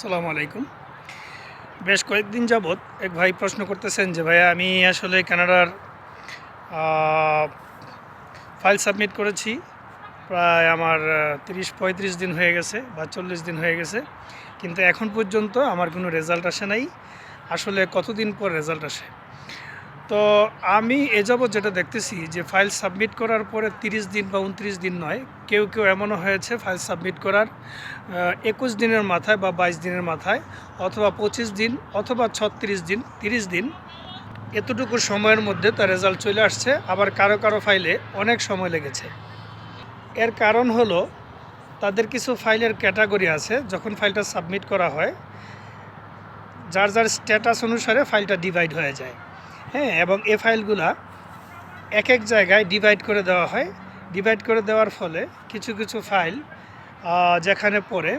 সালামু আলাইকুম। বেশ কয়েকদিন যাবৎ এক ভাই প্রশ্ন করতেছেন যে, ভাইয়া, আমি আসলে কানাডার ফাইল সাবমিট করেছি। প্রায় আমার তিরিশ, পঁয়ত্রিশ দিন হয়ে গেছে বা চল্লিশ দিন হয়ে গেছে। কিন্তু এখন পর্যন্ত আমার কোনো রেজাল্ট আসে নাই। আসলে কতদিন পর রেজাল্ট আসে? তো আমি এ যাবৎ যেটা দেখতেছি যে ফাইল সাবমিট করার পরে তিরিশ দিন বা উনত্রিশ দিন নয়, কেউ কেউ এমনও হয়েছে ফাইল সাবমিট করার একুশ দিনের মাথায় বা বাইশ দিনের মাথায়, অথবা পঁচিশ দিন অথবা ছত্রিশ দিন, তিরিশ দিন, এতটুকু সময়ের মধ্যে তার রেজাল্ট চলে আসছে। আবার কারও কারও ফাইলে অনেক সময় লেগেছে। এর কারণ হলো তাদের কিছু ফাইলের ক্যাটাগরি আছে, যখন ফাইলটা সাবমিট করা হয়, যার যার স্ট্যাটাস অনুসারে ফাইলটা ডিভাইড হয়ে যায়। হ্যাঁ এবং এ ফাইলগুলা এক এক জায়গায় ডিভাইড করে দেওয়া হয়। ডিভাইড করে দেওয়ার ফলে কিছু কিছু ফাইল যেখানে পড়ে,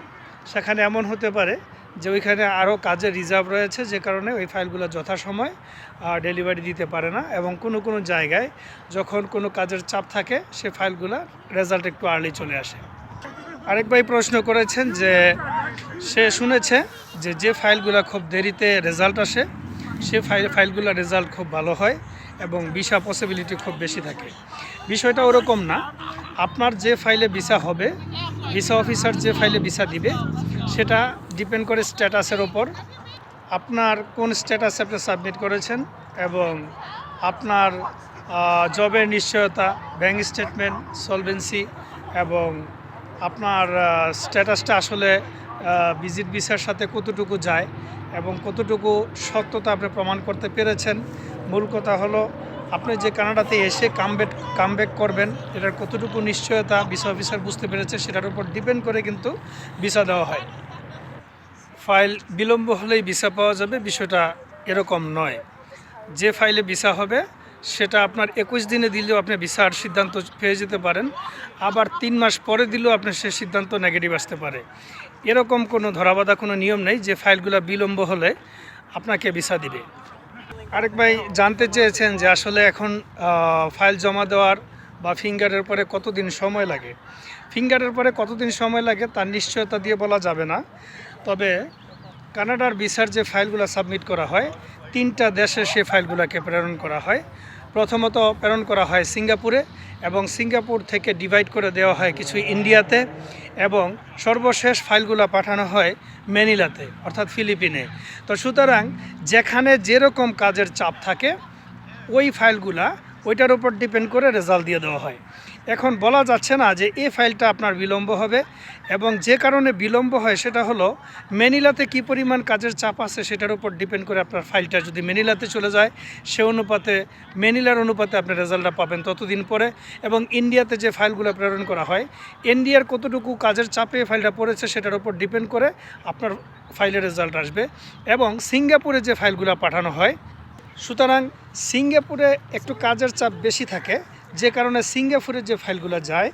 সেখানে এমন হতে পারে যে ওইখানে আরও কাজের রিজার্ভ রয়েছে যে কারণে ওই ফাইলগুলো যথাসময় ডেলিভারি দিতে পারে না এবং কোনো কোনো জায়গায় যখন কোনো কাজের চাপ থাকে, সে ফাইলগুলো রেজাল্ট একটু আর্লি চলে আসে। আরেক ভাই প্রশ্ন করেছেন যে, সে শুনেছে যে যে ফাইলগুলো খুব দেরিতে রেজাল্ট আসে সে ফাইল ফাইলগুলোর রেজাল্ট খুব ভালো হয় এবং ভিসা পসিবিলিটি খুব বেশি থাকে। বিষয়টা ওরকম না। আপনার যে ফাইলে ভিসা হবে ভিসা অফিসার যে ফাইলে ভিসা দিবে, সেটা ডিপেন্ড করে স্ট্যাটাসের ওপর আপনার কোন স্ট্যাটাসে আপনি সাবমিট করেছেন এবং আপনার জবের নিশ্চয়তা ব্যাঙ্ক স্টেটমেন্ট সলভেন্সি এবং আপনার স্ট্যাটাসটা আসলে ভিজিট ভিসার সাথে কতটুকু যায় এবং কতটুকু সত্যতা আপনি প্রমাণ করতে পেরেছেন? মূল কথা হলো, আপনি যে কানাডাতে এসে কামব্যাক কামব্যাক করবেন, এটার কতটুকু নিশ্চয়তা ভিসা অফিসার বুঝতে পেরেছে সেটার উপর ডিপেন্ড করে কিন্তু ভিসা দেওয়া হয়। ফাইল বিলম্ব হলেই ভিসা পাওয়া যাবে, বিষয়টা এরকম নয়। যে ফাইলে ভিসা হবে সেটা আপনার একুশ দিনে দিলেও আপনি ভিসার সিদ্ধান্ত পেয়ে যেতে পারেন। আবার তিন মাস পরে দিলেও আপনার সে সিদ্ধান্ত নেগেটিভ আসতে পারে। এরকম কোনো ধরাবাধা কোনো নিয়ম নেই যে ফাইলগুলো বিলম্ব হলে আপনাকে ভিসা দিবে। আরেক ভাই জানতে চেয়েছেন যে আসলে এখন ফাইল জমা দেওয়ার বা ফিঙ্গারের পরে কতদিন সময় লাগে? ফিঙ্গারের পরে কতদিন সময় লাগে তার নিশ্চয়তা দিয়ে বলা যাবে না। তবে কানাডার ভিসার যে ফাইলগুলো সাবমিট করা হয়, তিনটা দেশে সে ফাইলগুলোকে প্রেরণ করা হয়। প্রথমত প্রেরণ করা হয় সিঙ্গাপুরে এবং সিঙ্গাপুর থেকে ডিভাইড করে দেওয়া হয় কিছু ইন্ডিয়াতে এবং সর্বশেষ ফাইলগুলো পাঠানো হয় ম্যানিলাতে, অর্থাৎ ফিলিপিনে। তো সুতরাং যেখানে যেরকম কাজের চাপ থাকে, ওই ফাইলগুলা ওইটার উপর ডিপেন্ড করে রেজাল্ট দিয়ে দেওয়া হয়। এখন বলা যাচ্ছে না যে এই ফাইলটা আপনার বিলম্ব হবে এবং যে কারণে বিলম্ব হয় সেটা হলো ম্যানিলাতে কি পরিমাণ কাজের চাপ আছে সেটার উপর ডিপেন্ড করে আপনার ফাইলটা যদি ম্যানিলাতে চলে যায়, সে অনুপাতে, ম্যানিলার অনুপাতে আপনি রেজাল্টটা পাবেন ততদিন পরে এবং ইন্ডিয়াতে যে ফাইলগুলো প্রেরণ করা হয়, ইন্ডিয়ার কতটুকু কাজের চাপে ফাইলটা পড়েছে সেটার উপর ডিপেন্ড করে আপনার ফাইলের রেজাল্ট আসবে এবং সিঙ্গাপুরে যে ফাইলগুলো পাঠানো হয়, সুতরাং সিঙ্গাপুরে একটু কাজের চাপ বেশি থাকে যে কারণে সিঙ্গাপুরে যে ফাইলগুলো যায়,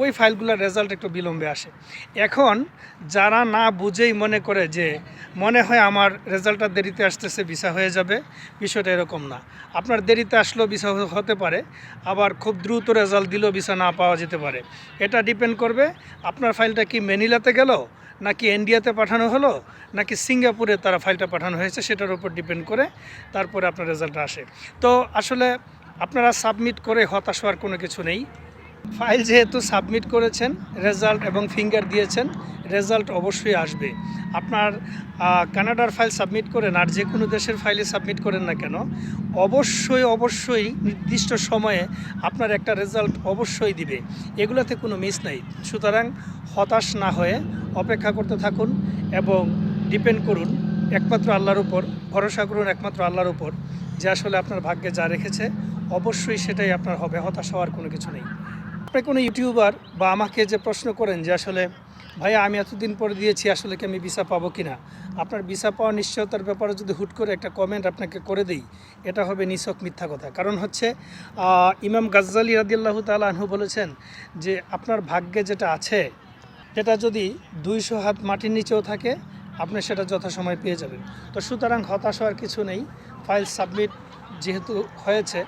ওই ফাইলগুলোর রেজাল্ট একটু বিলম্বে আসে। এখন যারা না বুঝেই মনে করে যে মনে হয় আমার রেজাল্টটা দেরিতে আসতেছে ভিসা হয়ে যাবে, বিষয়টা এরকম না। আপনার দেরিতে আসলেও ভিসা হতে পারে, আবার খুব দ্রুত রেজাল্ট দিলেও ভিসা না পাওয়া যেতে পারে। এটা ডিপেন্ড করবে আপনার ফাইলটা কি ম্যানিলাতে গেল, নাকি ইন্ডিয়াতে পাঠানো হলো, নাকি সিঙ্গাপুরে তারা ফাইলটা পাঠানো হয়েছে, সেটার উপর ডিপেন্ড করে তারপরে আপনার রেজাল্ট আসে। তো আসলে আপনারা সাবমিট করে হতাশ হওয়ার কোনো কিছু নেই। ফাইল যেহেতু সাবমিট করেছেন রেজাল্ট এবং ফিঙ্গার দিয়েছেন রেজাল্ট অবশ্যই আসবে। আপনার কানাডার ফাইল সাবমিট করেন আর যে কোনো দেশের ফাইলে সাবমিট করেন না কেন, অবশ্যই অবশ্যই নির্দিষ্ট সময়ে আপনার একটা রেজাল্ট অবশ্যই দিবে। এগুলোতে কোনো মিস নাই। সুতরাং হতাশ না হয়ে অপেক্ষা করতে থাকুন এবং ডিপেন্ড করুন। একমাত্র আল্লাহর উপর, ভরসা করুন একমাত্র আল্লাহর উপর যে আসলে আপনার ভাগ্যে যা রেখেছে অবশ্যই সেটাই আপনার হবে, হতাশ হওয়ার কোনো কিছু নেই। আপনি কোনো ইউটিউবার বা আমাকে যে প্রশ্ন করেন যে আসলে, ভাইয়া, আমি এতদিন পরে দিয়েছি, আসলে কি আমি ভিসা পাবো কি না আপনার ভিসা পাওয়ার নিশ্চয়তার ব্যাপারে যদি হুট করে একটা কমেন্ট আপনাকে করে দেই, এটা হবে নিছক মিথ্যা কথা। কারণ হচ্ছে ইমাম গাজ্জালি রাদিয়াল্লাহু তাআলা আনহু বলেছেন যে, আপনার ভাগ্যে যেটা আছে, সেটা যদি দুইশো হাত মাটির নিচেও থাকে, আপনি সেটা যথাসময় পেয়ে যাবেন। তো সুতরাং হতাশ হওয়ার কিছু নেই, ফাইল সাবমিট যেহেতু হয়েছে,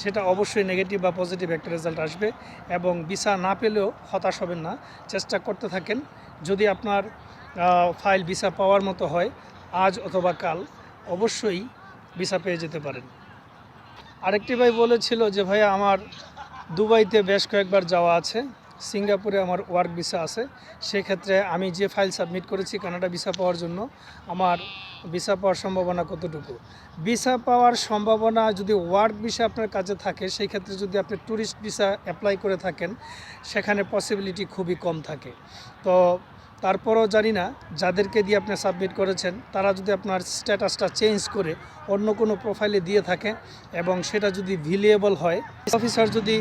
সেটা অবশ্যই নেগেটিভ বা পজিটিভ একটা রেজাল্ট আসবে এবং ভিসা না পেলেও হতাশ হবেন না। চেষ্টা করতে থাকেন। যদি আপনার ফাইল ভিসা পাওয়ার মতো হয়, আজ অথবা কাল, অবশ্যই ভিসা পেয়ে যেতে পারেন। আরেকটি ভাই বলেছিল যে ভাই আমার দুবাইতে বেশ কয়েকবার যাওয়া আছে। সিঙ্গাপুরে আমার ওয়ার্ক ভিসা আছে। সেক্ষেত্রে আমি যে ফাইল সাবমিট করেছি কানাডা ভিসা পাওয়ার জন্য, আমার ভিসা পাওয়ার সম্ভাবনা কতটুকু? ভিসা পাওয়ার সম্ভাবনা যদি ওয়ার্ক ভিসা আপনার কাছে থাকে, সেই ক্ষেত্রে যদি আপনি ট্যুরিস্ট ভিসা অ্যাপ্লাই করে থাকেন, সেখানে পসিবিলিটি খুবই কম থাকে। তো তারপরও জানি না, যাদেরকে দিয়ে আপনি সাবমিট করেছেন, তারা যদি আপনার স্ট্যাটাসটা চেঞ্জ করে অন্য কোনো প্রোফাইলে দিয়ে থাকে এবং সেটা যদি ভিলিয়েবল হয় অফিসার যদি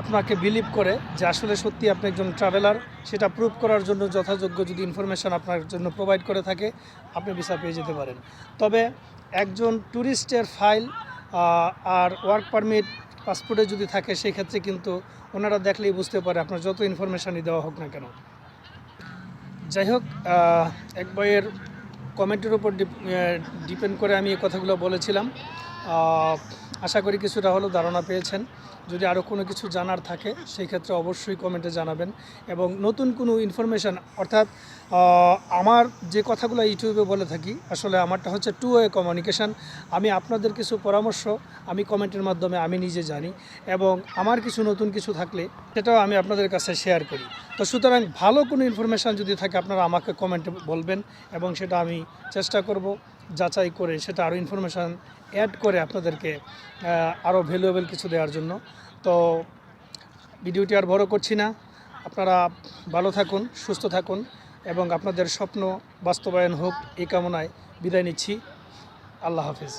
আপনাকে বিলিভ করে যে আসলে সত্যি আপনি একজন ট্রাভেলার সেটা প্রুভ করার জন্য যথাযোগ্য যদি ইনফরমেশন আপনার জন্য প্রোভাইড করে থাকে, আপনি ভিসা পেয়ে যেতে পারেন। তবে একজন ট্যুরিস্টের ফাইল আর ওয়ার্ক পারমিট পাসপোর্টে যদি থাকে সেই ক্ষেত্রে কিন্তু ওনারা দেখলেই বুঝতে পারে আপনার যত ইনফরমেশনই দেওয়া হোক না কেন। যাই হোক এক বইয়ের কমেন্টের উপর ডিপেন্ড করে আমি এই কথাগুলো বলেছিলাম। আশা করি কিছুটা হলেও ধারণা পেয়েছেন। যদি আরও কোনো কিছু জানার থাকে, সেই ক্ষেত্রে অবশ্যই কমেন্টে জানাবেন। এবং নতুন কোনো ইনফরমেশান অর্থাৎ আমার যে কথাগুলো ইউটিউবে বলে থাকি, আসলে আমারটা হচ্ছে টু ওয়ে কমিউনিকেশান আমি আপনাদের কিছু পরামর্শ, আমি কমেন্টের মাধ্যমে আমি নিজে জানি। এবং আমার কিছু নতুন কিছু থাকলে, সেটাও আমি আপনাদের কাছে শেয়ার করি। তো সুতরাং ভালো কোনো ইনফরমেশান যদি থাকে, আপনারা আমাকে কমেন্টে বলবেন, এবং সেটা আমি চেষ্টা করব, যাচাই করে সেটা আরও ইনফরমেশান অ্যাড করে আপনাদেরকে আরও ভ্যালুয়েবল কিছু দেওয়ার জন্য। তো ভিডিওটি আর বড় করছি না। আপনারা ভালো থাকুন, সুস্থ থাকুন এবং আপনাদের স্বপ্ন বাস্তবায়ন হোক, এই কামনায় বিদায় নিচ্ছি। আল্লাহ হাফিজ।